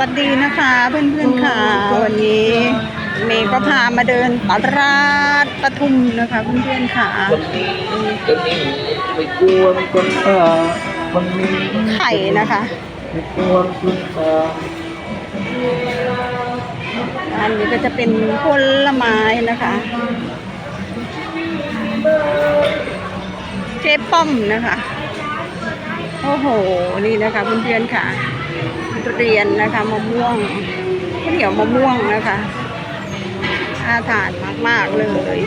วัสดีนะคะเพื่อนๆค่ะ วันนี้เมย์ก็พามาเดินตลาดปทุมนะคะเพื่อนๆค่ะไข่นะคะอันนี้ก็จะเป็นผลไม้นะคะเจ๊ป้อมนะคะ โอ้โห นี่นะคะเพื่อนๆค่ะ เรียนนะคะมะม่วงข้าวเหนียวมะม่วงนะคะอาทานมาก ๆ เลย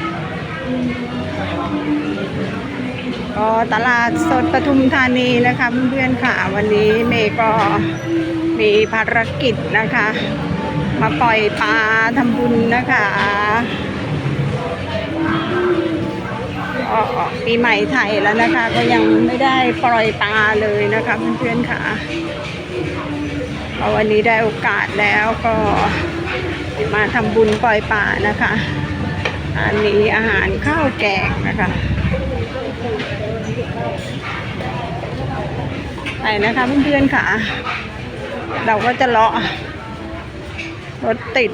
ก็ตลาดสดปทุมธานีนะคะเพื่อนๆค่ะ วันนี้เมย์ก็มีภารกิจนะคะ มาปล่อยปลาทำบุญนะคะปีใหม่ไทยแล้วนะคะ ก็ยังไม่ได้ปล่อยปลาเลยนะคะเพื่อนๆค่ะ ก็วันนี้ได้โอกาสแล้วก็มาทำบุญปล่อยปลานะคะ อันนี้อาหารข้าวแกงนะคะไปนะคะเพื่อนๆค่ะ เราก็จะเลาะรถติด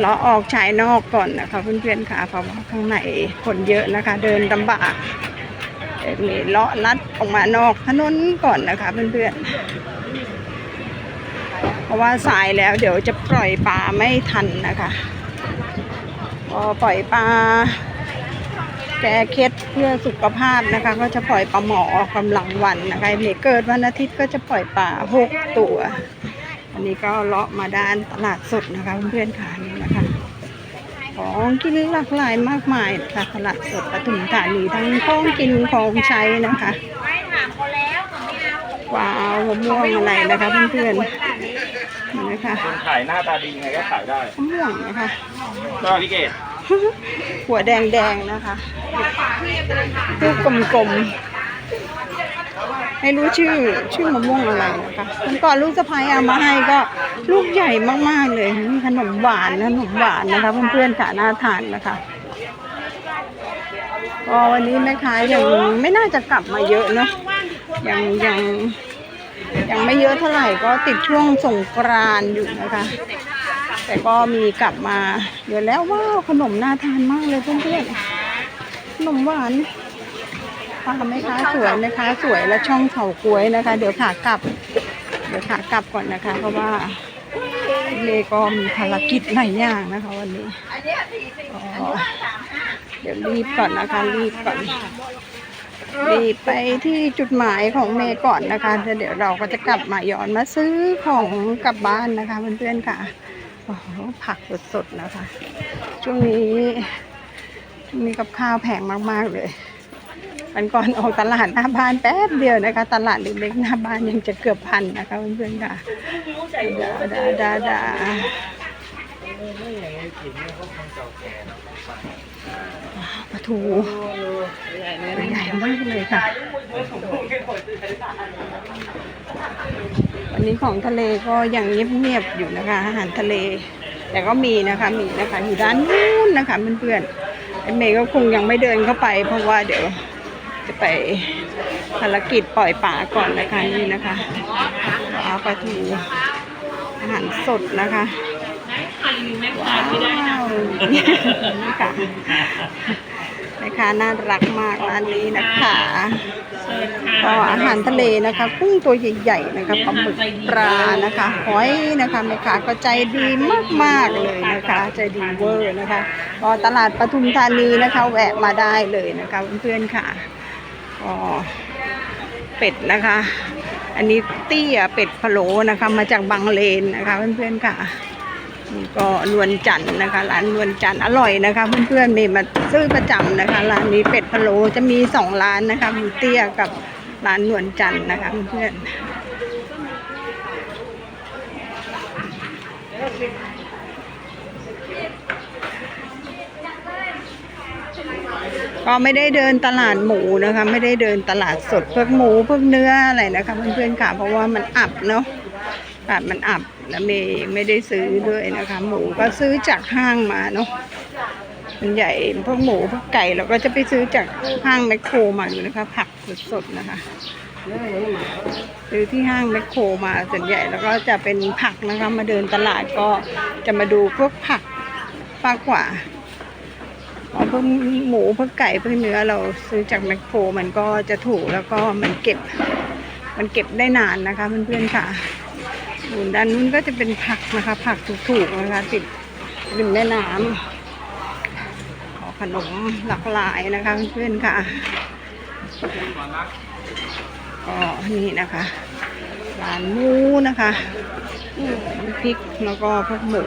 เลาะออกชายนอกก่อนนะคะเพื่อนๆค่ะเพราะว่าข้างในคนเยอะนะคะ เดินลำบาก มีเลาะลัดออกมานอกถนนก่อนนะคะเพื่อนๆ เพราะว่าสายแล้วเดี๋ยวจะปล่อยปลาไม่ทันนะคะพอปล่อยปลาแก้เคล็ดเพื่อสุขภาพนะคะ ก็จะปล่อยปลาหมอกำลังวันนะคะเมเกิดวันอาทิตย์ก็จะปล่อยปลาหกตัว อันนี้ก็เลาะมาด้านตลาดสดนะคะเพื่อนๆค่ะนี่ะ ของกินหลากหลายมากมายนะคะตลาดสดปทุมธานีทั้งของกินของใช้นะคะว้าวมะม่วงอะไรนะคะเพื่อนๆนี่นะคะคนขายหน้าตาดียังไงก็ขายได้มะม่วงนะคะก็พี่เกดหัวแดงๆนะคะลูกกลมๆ ไม่รู้ชื่อชื่อมะม่วงอะไรนะคะวันก่อนลูกสะพายเอามาให้ก็ลูกใหญ่มากๆเลยนี่ขนมหวานนะขนมหวานนะคะเพื่อนๆค่ะน่าทานนะคะก็วันนี้แม่ค้ายังไม่น่าจะกลับมาเยอะเนาะยังยังยังไม่เยอะเท่าไหร่ก็ติดช่วงสงกรานอยู่นะคะ แต่ก็มีกลับมาเดี๋ยวแล้วว้าวขนมน่าทานมากเลยเพื่อนๆขนมหวาน ป้าแม่ค้าสวยแม่ค้าสวยและช่องเขากล้วยนะคะ เดี๋ยวขากลับ เดี๋ยวขากลับก่อนนะคะ เพราะว่าเมย์ก็มีภารกิจหลายอย่างนะคะวันนี้ก็เดี๋ยวรีบก่อนนะคะรีบก่อนรีบไปที่จุดหมายของเมย์ก่อนนะคะแล้วเดี๋ยวเราก็จะกลับมาย้อนมาซื้อของกลับบ้านนะคะเพื่อนๆค่ะโอ้โหผักสดๆนะคะ ช่วงนี้ช่วงนี้กับข้าวแพงมากๆเลย วันก่อนออกตลาดหน้าบ้านแป๊บเดียวนะคะ ตลาดเล็กๆหน้าบ้านยังจะเกือบพันนะคะเพื่อนๆค่ะดาดาดาดาปลาทูใหญ่มากเลยค่ะ วันนี้ของทะเลก็ยังเงียบๆอยู่นะคะ อาหารทะเล แต่ก็มีนะคะมีนะคะอยู่ด้านนู้นนะคะเพื่อนๆไอเมย์ก็คงยังไม่เดินเข้าไปเพราะว่าเดี๋ยว จะไปภารกิจปล่อยป่าก่อนนะคะนี่นะคะปลาปลาทูอาหารสดนะคะว้าวนี่ค่ะแม่ค้าน่ารักมากร้านนี้นะคะก็อาหารทะเลนะคะกุ้งตัวใหญ่ๆนะคะปลาหมึกปลานะคะหอยนะคะแม่ค้าก็ใจดีมากๆเลยนะคะ ใจดีเวอร์นะคะ ก็ตลาดปทุมธานีนะคะ แวะมาได้เลยนะคะเพื่อนๆค่ะ ก็เป็ดนะคะ อันนี้เตี้ยเป็ดพะโล้นะคะ มาจากบางเลนนะคะ เพื่อนๆค่ะนี่ก็นวลจันทร์นะคะร้านนวลจันทร์อร่อยนะคะ เพื่อนๆมีมาซื้อประจำนะคะร้านนี้เป็ดพะโล้จะมีสองร้านนะคะมีเตี้ยกับร้านนวลจันทร์นะคะเพื่อนๆ ก็ไม่ได้เดินตลาดหมูนะคะ ไม่ได้เดินตลาดสดเพื่อหมูเพื่อเนื้ออะไรนะคะเพื่อนๆค่ะ เพราะว่ามันอับเนาะแบบมันอับแล้วเมย์ไม่ได้ซื้อด้วยนะคะ หมูก็ซื้อจากห้างมาเนาะมันใหญ่พวกหมูพวกไก่เราก็จะไปซื้อจากห้างแมคโครมาอยู่นะคะ ผักสดๆนะคะซื้อที่ห้างแมคโครมาส่วนใหญ่แล้วก็จะเป็นผักนะคะ มาเดินตลาดก็จะมาดูพวกผักมากกว่า เพราะพวกหมูเพวกไก่เพวกเนื้อเราซื้อจากแมคโครมันก็จะถูกแล้วก็มันเก็บ มันเก็บได้นานนะคะเพื่อนๆค่ะส่วนด้านนู้นก็จะเป็นผักนะคะ ผักถูกๆนะคะติดริมแม่น้ำขอขนมหลากหลายนะคะเพื่อนๆค่ะก็นี่นะคะร้านหมูนะคะพริกแล้วก็พวกหมู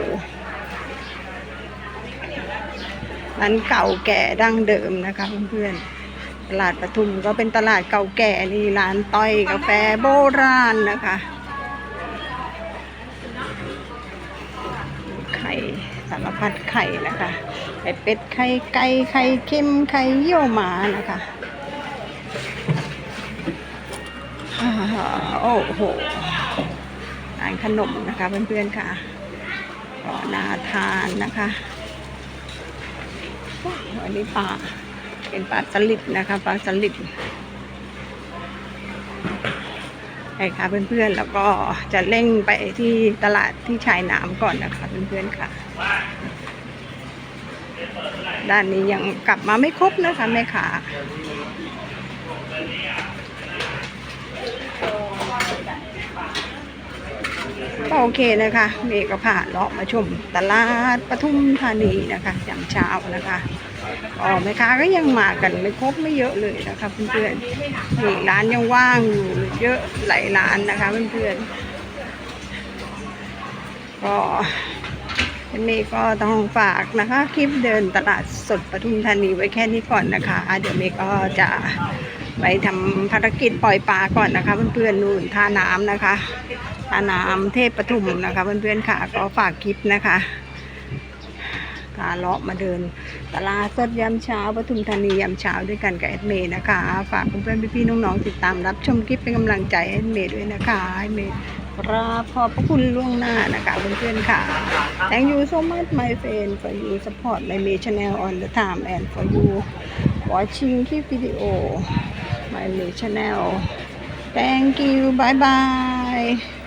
ร้านเก่าแก่ดั้งเดิมนะคะเพื่อนๆตลาดปทุมก็เป็นตลาดเก่าแก่นี่ร้านต้อยกาแฟโบราณนะคะไข่สารพัดไข่นะคะไข่เป็ดไข่ไก่ไข่เค็มไข่เยี่ยวหมานะคะโอ้โหร้านขนมนะคะเพื่อนๆค่ะก็น่าทานนะคะ อันนี้ปลาเป็นปลาสลิดนะคะปลาสลิดใช่ค่ะเพื่อนๆ แล้วก็จะเร่งไปที่ตลาดที่ชายน้ำก่อนนะคะเพื่อนๆค่ะ ด้านนี้ยังกลับมาไม่ครบนะคะแม่ขา ก็โอเคนะคะเมย์ก็ผ่านเลาะมาชมตลาดปทุมธานีนะคะยามเช้านะคะอ๋อแม่ค้าก็ยังมากันไม่ครบไม่เยอะเลยนะคะเพื่อนๆนี่ร้านยังว่างอยู่เยอะหลายร้านนะคะเพื่อนๆก็เมย์ก็ต้องฝากนะคะ คลิปเดินตลาดสดปทุมธานีไว้แค่นี้ก่อนนะคะเดี๋ยวเมย์ก็จะไปทำภารกิจปล่อยปลาก่อนนะคะเพื่อนๆนู่นท่าน้ำนะคะ ท่าน้ำเทพปทุมนะคะเพื่อนๆค่ะก็ฝากคลิปนะคะพาเลาะมาเดินตลาดสดยามเช้าปทุมธานียามเช้าด้วยกันกับแอดเมย์นะคะ ฝากเพื่อนๆพี่ๆน้องๆติดตามรับชมคลิปเป็นกำลังใจให้แอดเมย์ด้วยนะคะแอดเมย์ครับขอบพระคุณล่วงหน้านะคะเพื่อนๆค่ะ Thank you so much my friend for you support my May channel on the time and for you watching this video my May channel Thank you bye bye